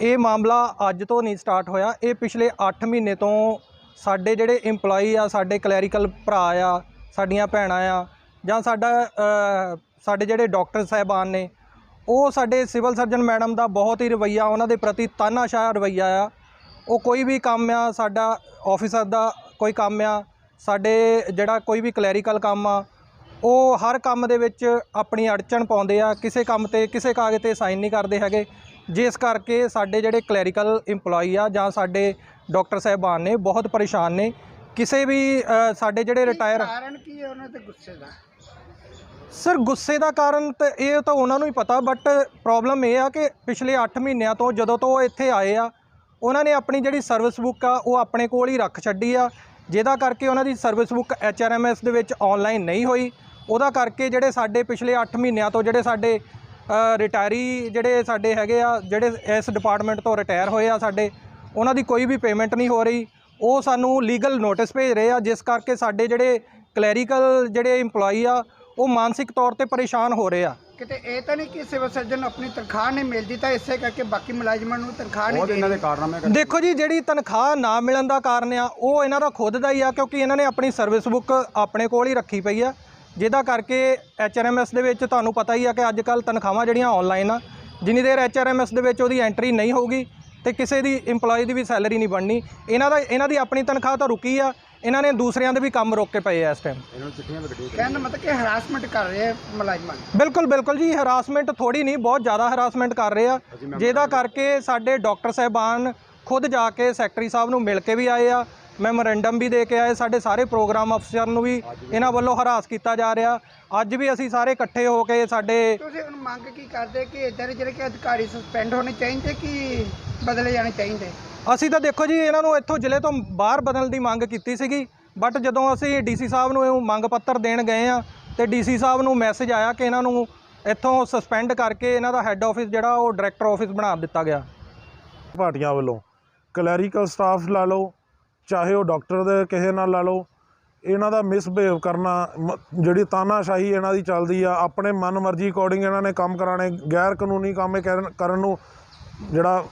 ਇਹ ਮਾਮਲਾ ਅੱਜ ਤੋਂ ਨਹੀਂ ਸਟਾਰਟ ਹੋਇਆ। ਇਹ ਪਿਛਲੇ 8 ਮਹੀਨੇ ਤੋਂ ਸਾਡੇ ਜਿਹੜੇ EMPLOYE ਆ, ਸਾਡੇ ਕਲੈਰੀਕਲ ਭਰਾ ਆ, ਸਾਡੀਆਂ ਭੈਣਾਂ ਆ, ਜਾਂ ਸਾਡਾ ਸਾਡੇ ਜਿਹੜੇ ਡਾਕਟਰ ਸਾਹਿਬਾਨ ਨੇ, ਉਹ ਸਾਡੇ ਸਿਵਲ ਸਰਜਨ ਮੈਡਮ ਦਾ ਬਹੁਤ ਹੀ ਰਵੱਈਆ, ਉਹਨਾਂ ਦੇ ਪ੍ਰਤੀ ਤਾਨਾਸ਼ਾਹ ਰਵੱਈਆ ਆ। ਉਹ ਕੋਈ ਵੀ ਕੰਮ ਆ, ਸਾਡਾ ਆਫੀਸਰ ਦਾ ਕੋਈ ਕੰਮ ਆ, ਸਾਡੇ ਜਿਹੜਾ ਕੋਈ ਵੀ ਕਲੈਰੀਕਲ ਕੰਮ ਆ, ਉਹ ਹਰ ਕੰਮ ਦੇ ਵਿੱਚ ਆਪਣੀ ਅੜਚਣ ਪਾਉਂਦੇ ਆ, ਕਿਸੇ ਕੰਮ ਤੇ, ਕਿਸੇ ਕਾਗਜ਼ ਤੇ ਸਾਈਨ ਨਹੀਂ ਕਰਦੇ ਹੈਗੇ। ਜਿਸ ਕਰਕੇ ਸਾਡੇ ਜਿਹੜੇ ਕਲੈਰੀਕਲ EMPLOYE ਆ ਜਾਂ ਸਾਡੇ ਡਾਕਟਰ ਸਾਹਿਬਾਨ ਨੇ ਬਹੁਤ ਪਰੇਸ਼ਾਨ ਨੇ। ਕਿਸੇ ਵੀ ਅ, ਸਾਡੇ ਜਿਹੜੇ ਰਿਟਾਇਰ ਕਾਰਨ ਕੀ ਹੈ ਉਹਨਾਂ ਦੇ ਗੁੱਸੇ ਦਾ? ਸਰ ਗੁੱਸੇ ਦਾ ਕਾਰਨ ਤਾਂ ਇਹ ਤਾਂ ਉਹਨਾਂ ਨੂੰ ਹੀ ਪਤਾ ਬਟ ਪ੍ਰੋਬਲਮ ਇਹ ਆ ਕਿ ਪਿਛਲੇ 8 ਮਹੀਨਿਆਂ ਤੋਂ ਜਦੋਂ ਤੋਂ ਉਹ ਇੱਥੇ ਆਏ ਆ ਉਹਨਾਂ ਨੇ ਆਪਣੀ ਜਿਹੜੀ ਸਰਵਿਸ ਬੁੱਕ ਆ ਉਹ ਆਪਣੇ ਕੋਲ ਹੀ ਰੱਖ ਛੱਡੀ ਆ। ਜਿਹਦਾ ਕਰਕੇ ਉਹਨਾਂ ਦੀ ਸਰਵਿਸ ਬੁੱਕ ਐਚਆਰਐਮਐਸ ਦੇ ਵਿੱਚ ਆਨਲਾਈਨ ਨਹੀਂ ਹੋਈ। ਉਹਦਾ ਕਰਕੇ ਜਿਹੜੇ ਸਾਡੇ ਪਿਛਲੇ 8 ਮਹੀਨਿਆਂ ਤੋਂ ਜਿਹੜੇ ਸਾਡੇ ਰਿਟਾਇਰੀ ਜਿਹੜੇ ਸਾਡੇ ਹੈਗੇ ਆ ਜਿਹੜੇ ਇਸ ਡਿਪਾਰਟਮੈਂਟ ਤੋਂ ਰਿਟਾਇਰ ਹੋਏ ਆ ਸਾਡੇ ਉਹਨਾਂ ਦੀ ਕੋਈ ਵੀ ਪੇਮੈਂਟ ਨਹੀਂ ਹੋ ਰਹੀ। ਉਹ ਸਾਨੂੰ ਲੀਗਲ ਨੋਟਿਸ ਭੇਜ ਰਹੇ ਆ ਜਿਸ ਕਰਕੇ ਸਾਡੇ ਜਿਹੜੇ ਕਲੈਰੀਕਲ ਜਿਹੜੇ EMPLOYE ਆ ਉਹ ਮਾਨਸਿਕ ਤੌਰ ਤੇ ਪਰੇਸ਼ਾਨ ਹੋ ਰਹੇ ਆ। ਕਿਤੇ ਇਹ ਤਾਂ ਨਹੀਂ ਕਿ ਸਿਵਲ ਸਰਜਨ ਆਪਣੀ ਤਨਖਾਹ ਨਹੀਂ ਮਿਲਦੀ ਤਾਂ ਇਸੇ ਕਰਕੇ ਬਾਕੀ ਮੁਲਾਜ਼ਮਾਂ ਨੂੰ ਤਨਖਾਹ ਨਹੀਂ ਬਹੁਤ ਇਹਨਾਂ ਦੇ ਦੇ ਕਾਰਨਾਮੇ ਕਰ ਦੇਖੋ ਜੀ ਜਿਹੜੀ ਤਨਖਾਹ ਨਾ ਮਿਲਣ ਦਾ ਕਾਰਨ ਆ ਉਹ ਇਹਨਾਂ ਦਾ ਖੁਦ ਦਾ ਹੀ ਆ ਕਿਉਂਕਿ ਇਹਨਾਂ ਨੇ ਆਪਣੀ ਸਰਵਿਸ ਬੁੱਕ ਆਪਣੇ ਕੋਲ ਹੀ ਰੱਖੀ ਪਈ ਆ। ਜਿਹਦਾ ਕਰਕੇ ਐਚਆਰਐਮਐਸ ਦੇ ਵਿੱਚ ਤੁਹਾਨੂੰ ਪਤਾ ਹੀ ਆ ਕਿ ਅੱਜ ਕੱਲ ਤਨਖਾਹਾਂ ਜਿਹੜੀਆਂ ਆਨਲਾਈਨ ਆ ਜਿੰਨੀ ਦੇਰ ਐਚਆਰਐਮਐਸ ਦੇ ਵਿੱਚ ਉਹਦੀ ਐਂਟਰੀ ਨਹੀਂ ਹੋਊਗੀ ਤੇ ਕਿਸੇ ਦੀ EMPLOYE ਦੀ ਵੀ ਸੈਲਰੀ ਨਹੀਂ ਬਣਨੀ। ਇਹਨਾਂ ਦਾ ਇਹਨਾਂ ਦੀ ਆਪਣੀ ਤਨਖਾਹ ਤਾਂ ਰੁਕੀ ਆ ਇਹਨਾਂ ਨੇ ਦੂਸਰਿਆਂ ਦੇ ਵੀ ਕੰਮ ਰੋਕ ਕੇ ਪਏ ਆ ਇਸ ਟਾਈਮ ਇਹਨਾਂ ਨੂੰ ਚਿੱਠੀਆਂ ਵੀ ਕੱਢੀਆਂ। ਕਹਿਣ ਦਾ ਮਤਲਬ ਕਿ ਹਰਾਸਮੈਂਟ ਕਰ ਰਹੇ ਆ ਮੁਲਾਜ਼ਮਾਂ ਨੂੰ। ਬਿਲਕੁਲ ਬਿਲਕੁਲ ਜੀ ਹਰਾਸਮੈਂਟ ਥੋੜੀ ਨਹੀਂ ਬਹੁਤ ਜ਼ਿਆਦਾ ਹਰਾਸਮੈਂਟ ਕਰ ਰਹੇ ਆ। ਜਿਹਦਾ ਕਰਕੇ ਸਾਡੇ ਡਾਕਟਰ ਸਾਹਿਬਾਨ ਖੁਦ ਜਾ ਕੇ ਸੈਕਟਰੀ ਸਾਹਿਬ ਨੂੰ ਮਿਲ ਕੇ ਵੀ ਆਏ ਆ ਮੈਮੋਰੈਂਡਮ ਵੀ ਦੇ ਕੇ ਆਏ ਸਾਡੇ ਸਾਰੇ ਪ੍ਰੋਗਰਾਮ ਅਫਸਰ ਨੂੰ ਵੀ ਇਹਨਾਂ ਵੱਲੋਂ ਹਰਾਸ ਕੀਤਾ ਜਾ ਰਿਹਾ। ਅੱਜ ਵੀ ਅਸੀਂ ਸਾਰੇ ਇਕੱਠੇ ਹੋ ਕੇ ਸਾਡੇ ਤੁਸੀਂ ਹੁਣ ਮੰਗ ਕੀ ਕਰਦੇ ਕਿ ਇਧਰ ਜਿਹੜੇ ਕਿ ਅਧਿਕਾਰੀ ਸਸਪੈਂਡ ਹੋਣੇ ਚਾਹੀਦੇ ਕਿ ਬਦਲੇ ਜਾਣੇ ਚਾਹੀਦੇ? ਅਸੀਂ ਤਾਂ ਦੇਖੋ ਜੀ ਇਹਨਾਂ ਨੂੰ ਇੱਥੋਂ ਜ਼ਿਲ੍ਹੇ ਤੋਂ ਬਾਹਰ ਬਦਲਣ ਦੀ ਮੰਗ ਕੀਤੀ ਸੀਗੀ ਬਟ ਜਦੋਂ ਅਸੀਂ ਡੀਸੀ ਸਾਹਿਬ ਨੂੰ ਇਹ ਮੰਗ ਪੱਤਰ ਦੇਣ ਗਏ ਆ ਤੇ ਡੀਸੀ ਸਾਹਿਬ ਨੂੰ ਮੈਸੇਜ ਆਇਆ ਕਿ ਇਹਨਾਂ ਨੂੰ ਇੱਥੋਂ ਸਸਪੈਂਡ ਕਰਕੇ ਇਹਨਾਂ ਦਾ ਹੈੱਡ ਆਫਿਸ ਜਿਹੜਾ ਉਹ ਡਾਇਰੈਕਟਰ ਆਫਿਸ ਬਣਾ ਦਿੱਤਾ ਗਿਆ। ਪਾਰਟੀਆਂ ਵੱਲੋਂ ਕਲੈਰੀਕਲ ਸਟਾਫ ਲਾ ਲਓ ਚਾਹੇ ਉਹ ਡਾਕਟਰ ਦੇ ਕਿਸੇ ਨਾਲ ਲਾ ਲਓ, ਇਹਨਾਂ ਦਾ ਮਿਸਬਿਹੇਵ ਕਰਨਾ, ਮ- ਜਿਹੜੀ ਤਾਨਾਸ਼ਾਹੀ ਇਹਨਾਂ ਦੀ ਚੱਲਦੀ ਆ, ਆਪਣੇ ਮਨ ਮਰਜ਼ੀ ਅਕੋਰਡਿੰਗ ਇਹਨਾਂ ਨੇ ਕੰਮ ਕਰਾਣੇ ਗੈਰ ਕਾਨੂੰਨੀ ਕੰਮ ਕਰਨ ਨੂੰ ਜਿਹੜਾ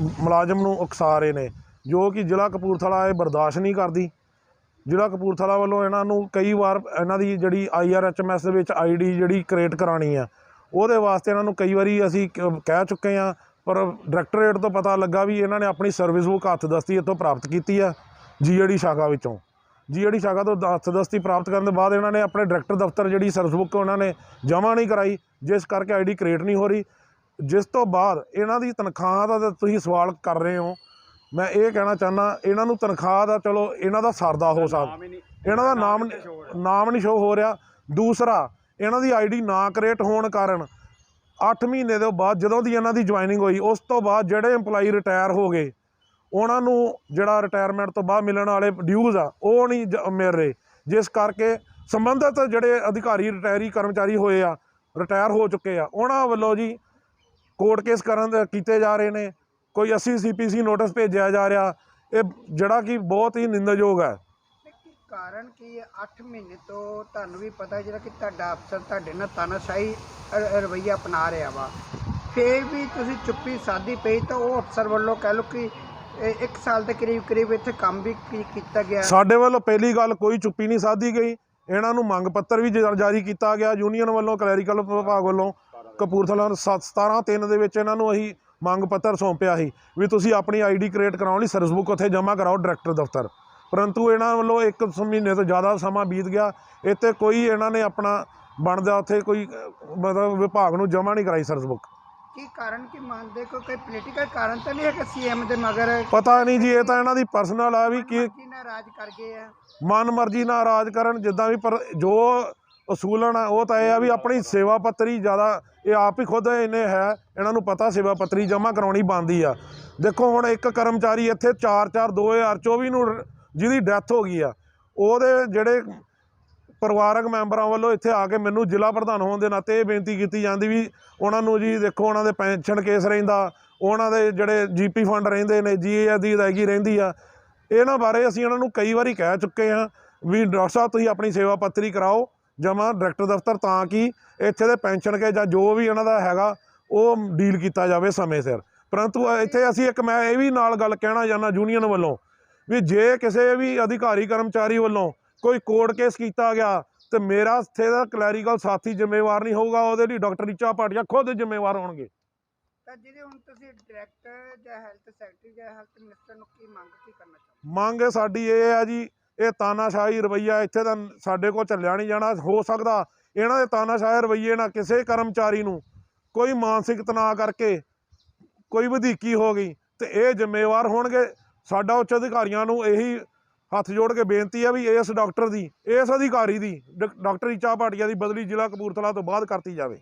ਮੁਲਾਜ਼ਮ ਨੂੰ ਉਕਸਾ ਰਹੇ ਨੇ। ਜੋ ਕਿ ਜ਼ਿਲ੍ਹਾ ਕਪੂਰਥਲਾ ਇਹ ਬਰਦਾਸ਼ਤ ਨਹੀਂ ਕਰਦੀ। ਜ਼ਿਲ੍ਹਾ ਕਪੂਰਥਲਾ ਵੱਲੋਂ ਇਹਨਾਂ ਨੂੰ ਕਈ ਵਾਰ ਇਹਨਾਂ ਦੀ ਜਿਹੜੀ ਆਈਆਰਐਚਐਮਐਸ ਦੇ ਵਿੱਚ ਆਈਡੀ ਜਿਹੜੀ ਕ੍ਰੀਏਟ ਕਰਾਣੀ ਆ, ਉਹਦੇ ਵਾਸਤੇ ਇਹਨਾਂ ਨੂੰ ਕਈ ਵਾਰੀ ਅਸੀਂ ਕ- ਕਹਿ ਚੁੱਕੇ ਆ, ਪਰ ਡਾਇਰੈਕਟੋਰੇਟ ਤੋਂ ਪਤਾ ਲੱਗਾ ਵੀ ਇਹਨਾਂ ਨੇ ਆਪਣੀ ਸਰਵਿਸ ਬੁੱਕ ਹੱਥ-ਦਸਤੀ ਇੱਥੋਂ ਪ੍ਰਾਪਤ ਕੀਤੀ ਆ। ਜੀਏਡੀ ਸ਼ਾਖਾ ਵਿੱਚੋਂ। ਜੀਏਡੀ ਸ਼ਾਖਾ ਤੋਂ ਹੱਥ-ਦਸਤੀ ਪ੍ਰਾਪਤ ਕਰਨ ਦੇ ਬਾਅਦ ਇਹਨਾਂ ਨੇ ਆਪਣੇ ਡਾਇਰੈਕਟਰ ਦਫ਼ਤਰ ਜਿਹੜੀ ਸਰਵਿਸ ਬੁੱਕ ਉਹਨਾਂ ਨੇ ਜਮ੍ਹਾਂ ਨਹੀਂ ਕਰਾਈ ਜਿਸ ਕਰਕੇ ਆਈਡੀ ਕ੍ਰੀਏਟ ਨਹੀਂ ਹੋ ਰਹੀ। ਜਿਸ ਤੋਂ ਬਾਅਦ ਇਹਨਾਂ ਦੀ ਤਨਖਾਹ ਦਾ ਤਾਂ ਤੁਸੀਂ ਸਵਾਲ ਕਰ ਰਹੇ ਹੋ। ਮੈਂ ਇਹ ਕਹਿਣਾ ਚਾਹੁੰਦਾ ਇਹਨਾਂ ਨੂੰ ਤਨਖਾਹ ਦਾ ਚਲੋ ਇਹਨਾਂ ਦਾ ਸਰਦਾ ਹੋ ਸਕਦਾ ਇਹਨਾਂ ਦਾ ਨਾਮ ਨਾਮ ਨਹੀਂ ਸ਼ੋ ਹੋ ਰਿਹਾ। ਦੂਸਰਾ ਇਹਨਾਂ ਦੀ ਆਈਡੀ ਨਾ ਕ੍ਰੀਏਟ ਹੋਣ ਕਾਰਨ 8 ਮਹੀਨੇ ਦੇ ਬਾਅਦ ਜਦੋਂ ਦੀ ਇਹਨਾਂ ਦੀ ਜੁਆਇਨਿੰਗ ਹੋਈ ਉਸ ਤੋਂ ਬਾਅਦ ਜਿਹੜੇ EMPLOYE ਰਿਟਾਇਰ ਹੋ ਗਏ ਉਹਨਾਂ ਨੂੰ ਜਿਹੜਾ ਰਿਟਾਇਰਮੈਂਟ ਤੋਂ ਬਾਅਦ ਮਿਲਣ ਵਾਲੇ ਡਿਊਜ਼ ਆ, ਉਹ ਨਹੀਂ ਜ- ਮਿਲ ਰਹੇ। ਜਿਸ ਕਰਕੇ ਸੰਬੰਧਿਤ ਜਿਹੜੇ ਅਧਿਕਾਰੀ ਰਿਟਾਇਰੀ ਕਰਮਚਾਰੀ ਹੋਏ ਆ ਰਿਟਾਇਰ ਹੋ ਚੁੱਕੇ ਆ, ਉਹਨਾਂ ਵੱਲੋਂ ਜੀ ਕੋਰਟ ਕੇਸ ਕਰਨ ਕੀਤੇ ਜਾ ਰਹੇ ਨੇ। ਕੋਈ 80 ਸੀਪੀਸੀ ਨੋਟਿਸ ਭੇਜਿਆ ਜਾ ਰਿਹਾ, ਇਹ ਜਿਹੜਾ ਕਿ ਬਹੁਤ ਹੀ ਨਿੰਦਣਯੋਗ ਹੈ। ਕਾਰਨ ਕੀ ਹੈ? 8 ਮਹੀਨੇ ਤੋਂ ਤੁਹਾਨੂੰ ਵੀ ਪਤਾ ਜਿਹੜਾ ਕਿ ਤੁਹਾਡਾ ਅਫਸਰ ਤੁਹਾਡੇ ਨਾਲ ਤਾਨਾਸ਼ਾਹੀ ਰ- ਰਵੱਈਆ ਅਪਣਾ ਰਿਹਾ ਵਾ। ਫੇਰ ਵੀ ਤੁਸੀਂ ਚੁੱਪੀ ਸਾਦੀ ਪਈ ਤਾਂ ਉਹ ਅਫਸਰ ਵੱਲੋਂ ਕਹਿ ਲਓ ਕਿ ਇਹ ਇੱਕ ਸਾਲ ਦੇ ਕਰੀਬ ਕਰੀਬ ਇੱਥੇ ਕੰਮ ਵੀ ਕੀ- ਕੀਤਾ ਗਿਆ। ਸਾਡੇ ਵੱਲੋਂ ਪਹਿਲੀ ਗੱਲ ਕੋਈ ਚੁੱਪੀ ਨਹੀਂ ਸਾਧੀ ਗਈ। ਇਹਨਾਂ ਨੂੰ ਮੰਗ ਪੱਤਰ ਵੀ ਜ- ਜਾਰੀ ਕੀਤਾ ਗਿਆ। ਯੂਨੀਅਨ ਵੱਲੋਂ ਕਲੈਰੀਕਲ ਵਿਭਾਗ ਵੱਲੋਂ ਕਪੂਰਥਲਾ 17 3 ਦੇ ਵਿੱਚ ਇਹਨਾਂ ਨੂੰ ਅਸੀਂ ਮੰਗ ਪੱਤਰ ਸੌਂਪਿਆ ਸੀ ਵੀ ਤੁਸੀਂ ਆਪਣੀ ਆਈਡੀ ਕ੍ਰੀਏਟ ਕਰਾਉਣ ਲਈ ਸਰਵਿਸ ਬੁੱਕ ਉੱਥੇ ਜਮ੍ਹਾਂ ਕਰਾਓ ਡਾਇਰੈਕਟਰ ਦਫ਼ਤਰ। ਪਰੰਤੂ ਇਹਨਾਂ ਵੱਲੋਂ ਇੱਕ ਸ- ਮਹੀਨੇ ਤੋਂ ਜ਼ਿਆਦਾ ਸਮਾਂ ਬੀਤ ਗਿਆ। ਇੱਥੇ ਕੋਈ ਇਹਨਾਂ ਨੇ ਆਪਣਾ ਬਣਦਾ ਉੱਥੇ ਕੋਈ ਅਹ, ਮਤਲਬ ਵਿਭਾਗ ਨੂੰ ਜਮ੍ਹਾਂ ਨਹੀਂ ਕਰਾਈ ਸਰਵਿਸ ਬੁੱਕ ਕੀ ਕਾਰਨ ਕੀ ਮੰਨਦੇ ਕੋਈ ਕੋਈ ਪੋਲੀਟੀਕਲ ਕਾਰਨ ਤਾਂ ਨਹੀਂ ਹੈ ਕਿ ਸੀਐਮ ਦੇ ਮਗਰ? ਪਤਾ ਨਹੀਂ ਜੀ ਇਹ ਤਾਂ ਇਹਨਾਂ ਦੀ ਪਰਸਨਲ ਆ ਵੀ ਕੀ ਕੀ ਨਾ ਰਾਜ ਕਰ ਗਏ ਆ। ਮਨ ਮਰਜ਼ੀ ਨਾਲ ਰਾਜ ਕਰਨ ਜਿੱਦਾਂ ਵੀ ਪਰ ਜੋ ਅਸੂਲਣ ਆ ਉਹ ਤਾਂ ਇਹ ਆ ਵੀ ਆਪਣੀ ਸੇਵਾ ਪੱਤਰੀ ਜ਼ਿਆਦਾ ਇਹ ਆਪ ਹੀ ਖੁਦ ਇਹਨੇ ਹੈ ਇਹਨਾਂ ਨੂੰ ਪਤਾ ਸੇਵਾ ਪੱਤਰੀ ਜਮ੍ਹਾਂ ਕਰਾਉਣੀ ਬਣਦੀ ਆ। ਦੇਖੋ ਹੁਣ ਇੱਕ ਕਰਮਚਾਰੀ ਇੱਥੇ 4-4 2024 ਨੂੰ ਜਿਹਦੀ ਡੈਥ ਹੋ ਗਈ ਆ ਉਹਦੇ ਜਿਹੜੇ ਪਰਿਵਾਰਕ ਮੈਂਬਰਾਂ ਵੱਲੋਂ ਇੱਥੇ ਆ ਕੇ ਮੈਨੂੰ ਜ਼ਿਲ੍ਹਾ ਪ੍ਰਧਾਨ ਹੋਣ ਦੇ ਨਾਤੇ ਇਹ ਬੇਨਤੀ ਕੀਤੀ ਜਾਂਦੀ ਵੀ ਉਹਨਾਂ ਨੂੰ ਜੀ ਦੇਖੋ ਉਹਨਾਂ ਦੇ ਪੈਨਸ਼ਨ ਕੇਸ ਰਹਿੰਦਾ, ਉਹਨਾਂ ਦੇ ਜਿਹੜੇ ਜੀਪੀ ਫੰਡ ਰਹਿੰਦੇ ਨੇ ਜੀਏ ਦੀ ਅਦਾਇਗੀ ਰਹਿੰਦੀ ਆ। ਇਹਨਾਂ ਬਾਰੇ ਅਸੀਂ ਉਹਨਾਂ ਨੂੰ ਕਈ ਵਾਰੀ ਕਹਿ ਚੁੱਕੇ ਹਾਂ ਵੀ ਡਾਕਟਰ ਸਾਹਿਬ ਤੁਸੀਂ ਆਪਣੀ ਸੇਵਾ ਪੱਤਰੀ ਕਰਾਓ ਜਮ੍ਹਾਂ ਡਾਇਰੈਕਟਰ ਦਫ਼ਤਰ ਤਾਂ ਕਿ ਇੱਥੇ ਦੇ ਪੈਨਸ਼ਨ ਕੇ ਜਾਂ ਜੋ ਵੀ ਇਹਨਾਂ ਦਾ ਹੈਗਾ, ਉਹ ਡੀਲ ਕੀਤਾ ਜਾਵੇ ਸਮੇਂ ਸਿਰ। ਪਰੰਤੂ ਇੱਥੇ ਅਸੀਂ ਇੱਕ ਮੈਂ ਇਹ ਵੀ ਨਾਲ ਗੱਲ ਕਹਿਣਾ ਚਾਹੁੰਦਾ ਯੂਨੀਅਨ ਵੱਲੋਂ ਵੀ ਜੇ ਕਿਸੇ ਵੀ ਅਧਿਕਾਰੀ, ਕਰਮਚਾਰੀ ਵੱਲੋਂ ਕੋਈ ਕੋਰਟ ਕੇਸ ਕੀਤਾ ਗਿਆ ਤੇ ਮੇਰਾ ਇੱਥੇ ਦਾ ਕਲੈਰੀਕਲ ਸਾਥੀ ਜ਼ਿੰਮੇਵਾਰ ਨਹੀਂ ਹੋਊਗਾ ਉਹਦੇ ਲਈ ਡਾਕਟਰ ਰੀਚਾ ਭਾਟੀਆ ਖੁਦ ਜ਼ਿੰਮੇਵਾਰ ਹੋਣਗੇ। ਤਾਂ ਜਿਹੜੇ ਹੁਣ ਤੁਸੀਂ ਡਾਇਰੈਕਟਰ ਜਾਂ ਹੈਲਥ ਸੈਕਟਰੀ ਜਾਂ ਹੈਲਥ ਮਿਨਿਸਟਰ ਨੂੰ ਕੀ ਮੰਗ ਕੀ ਕਰਨਾ ਚਾਹੁੰਦੇ ਮੰਗ ਸਾਡੀ ਇਹ ਹੈ ਜੀ ਇਹ ਤਾਨਾਸ਼ਾਹੀ ਰਵਈਆ ਇੱਥੇ ਦਾ ਸਾਡੇ ਕੋਲ ਚੱਲਿਆ ਨਹੀਂ ਜਾਣਾ ਹੋ ਸਕਦਾ ਇਹਨਾਂ ਦੇ ਤਾਨਾਸ਼ਾਹੀ ਰਵਈਏ ਨਾਲ ਕਿਸੇ ਕਰਮਚਾਰੀ ਨੂੰ ਕੋਈ ਮਾਨਸਿਕ ਤਣਾਅ ਕਰਕੇ ਕੋਈ ਵਧੀਕੀ ਹੋ ਗਈ ਤੇ ਇਹ ਜ਼ਿੰਮੇਵਾਰ ਹੋਣਗੇ। ਸਾਡਾ ਉੱਚ ਅਧਿਕਾਰੀਆਂ ਨੂੰ ਇਹੀ ਹੱਥ ਜੋੜ ਕੇ ਬੇਨਤੀ ਆ ਵੀ ਇਸ ਡਾਕਟਰ ਦੀ, ਇਸ ਅਧਿਕਾਰੀ ਦੀ ਡ- ਡਾਕਟਰ ਈਚਾ ਭਾਟੀਆ ਦੀ ਬਦਲੀ ਜ਼ਿਲ੍ਹਾ ਕਪੂਰਥਲਾ ਤੋਂ ਬਾਅਦ ਕਰਤੀ ਜਾਵੇ।